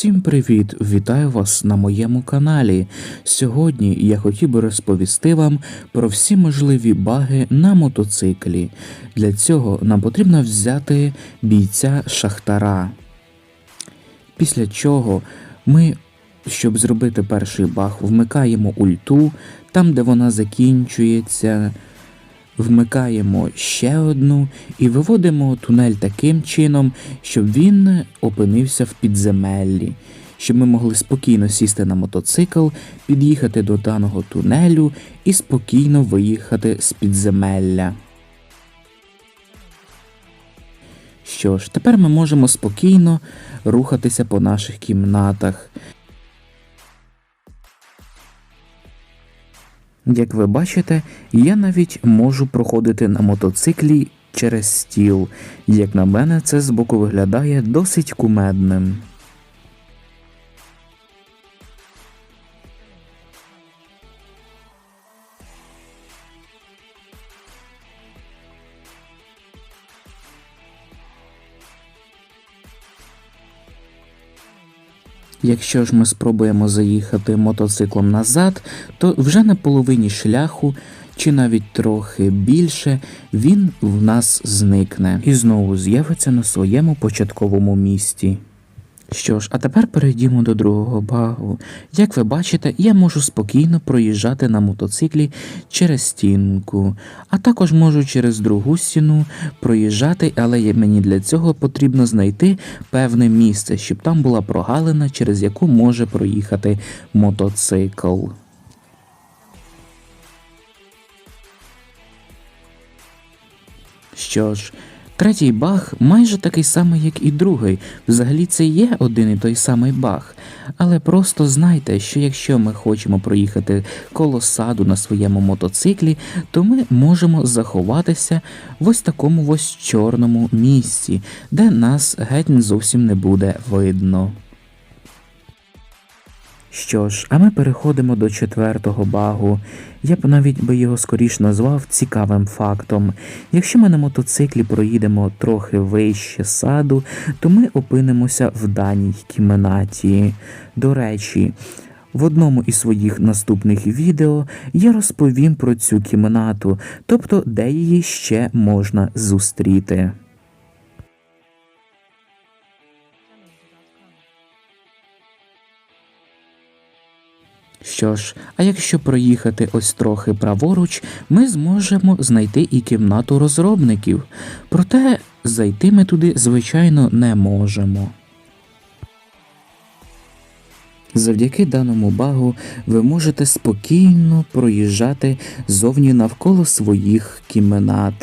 Всім привіт! Вітаю вас на моєму каналі. Сьогодні я хотів би розповісти вам про всі можливі баги на мотоциклі. Для цього нам потрібно взяти бійця Шахтара. Після чого ми, щоб зробити перший баг, вмикаємо ульту там, де вона закінчується. Вмикаємо ще одну і виводимо тунель таким чином, щоб він опинився в підземеллі, щоб ми могли спокійно сісти на мотоцикл, під'їхати до даного тунелю і спокійно виїхати з підземелля. Що ж, тепер ми можемо спокійно рухатися по наших кімнатах. Як ви бачите, я навіть можу проходити на мотоциклі через стіл. Як на мене, це збоку виглядає досить кумедним. Якщо ж ми спробуємо заїхати мотоциклом назад, то вже на половині шляху, чи навіть трохи більше, він в нас зникне і знову з'явиться на своєму початковому місці. Що ж, а тепер перейдімо до другого багу. Як ви бачите, я можу спокійно проїжджати на мотоциклі через стінку, а також можу через другу стіну проїжджати, але мені для цього потрібно знайти певне місце, щоб там була прогалина, через яку може проїхати мотоцикл. Що ж, третій баг майже такий самий, як і другий. Взагалі це є один і той самий баг. Але просто знайте, що якщо ми хочемо проїхати коло саду на своєму мотоциклі, то ми можемо заховатися в ось такому ось чорному місці, де нас геть зовсім не буде видно. Що ж, а ми переходимо до четвертого багу. Я б навіть би його скоріш назвав цікавим фактом. Якщо ми на мотоциклі проїдемо трохи вище саду, то ми опинимося в даній кімнаті. До речі, в одному із своїх наступних відео я розповім про цю кімнату, тобто де її ще можна зустріти. Що ж, а якщо проїхати ось трохи праворуч, ми зможемо знайти і кімнату розробників. Проте зайти ми туди, звичайно, не можемо. Завдяки даному багу ви можете спокійно проїжджати зовні навколо своїх кімнат.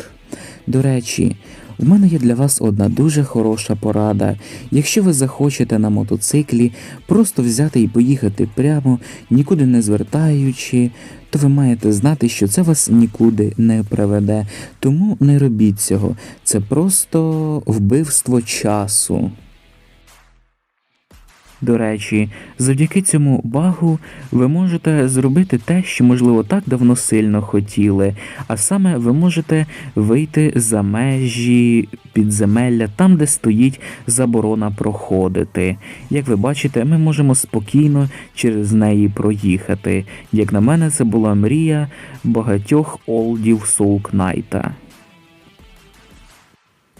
До речі, у мене є для вас одна дуже хороша порада. Якщо ви захочете на мотоциклі просто взяти і поїхати прямо, нікуди не звертаючи, то ви маєте знати, що це вас нікуди не приведе. Тому не робіть цього. Це просто вбивство часу. До речі, завдяки цьому багу ви можете зробити те, що, можливо, так давно сильно хотіли, а саме ви можете вийти за межі підземелля, там, де стоїть заборона проходити. Як ви бачите, ми можемо спокійно через неї проїхати. Як на мене, це була мрія багатьох олдів Соулкнайта.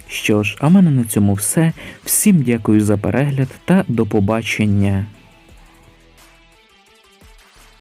Що ж, а мене на цьому все. Всім дякую за перегляд та до побачення.